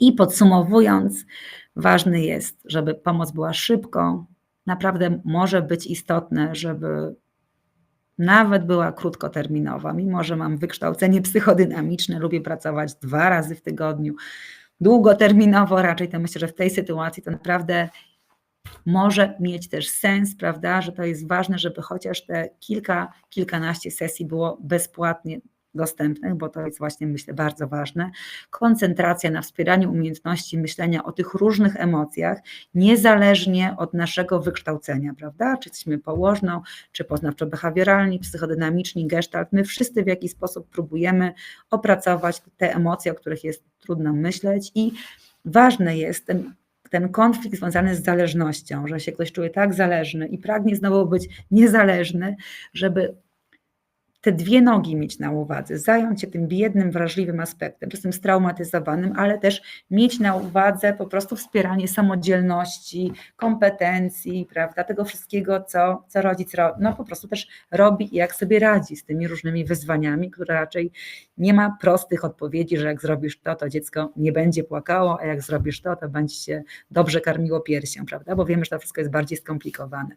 I podsumowując, ważny jest, żeby pomoc była szybko. Naprawdę może być istotne, żeby nawet była krótkoterminowa, mimo że mam wykształcenie psychodynamiczne, lubię pracować dwa razy w tygodniu. Długoterminowo raczej to myślę, że w tej sytuacji to naprawdę może mieć też sens, prawda, że to jest ważne, żeby chociaż te kilka, kilkanaście sesji było bezpłatnie dostępnych, bo to jest właśnie myślę bardzo ważne. Koncentracja na wspieraniu umiejętności myślenia o tych różnych emocjach, niezależnie od naszego wykształcenia, prawda? Czy jesteśmy położną, czy poznawczo-behawioralni, psychodynamiczni, gestalt, my wszyscy w jakiś sposób próbujemy opracować te emocje, o których jest trudno myśleć i ważne jest ten ten konflikt związany z zależnością, że się ktoś czuje tak zależny i pragnie znowu być niezależny, żeby te dwie nogi mieć na uwadze, zająć się tym biednym, wrażliwym aspektem, czasem straumatyzowanym, ale też mieć na uwadze po prostu wspieranie samodzielności, kompetencji, prawda, tego wszystkiego, co, co rodzic ro, no, po prostu też robi i jak sobie radzi z tymi różnymi wyzwaniami, które raczej nie ma prostych odpowiedzi, że jak zrobisz to, to dziecko nie będzie płakało, a jak zrobisz to, to będzie się dobrze karmiło piersią, prawda, bo wiemy, że to wszystko jest bardziej skomplikowane.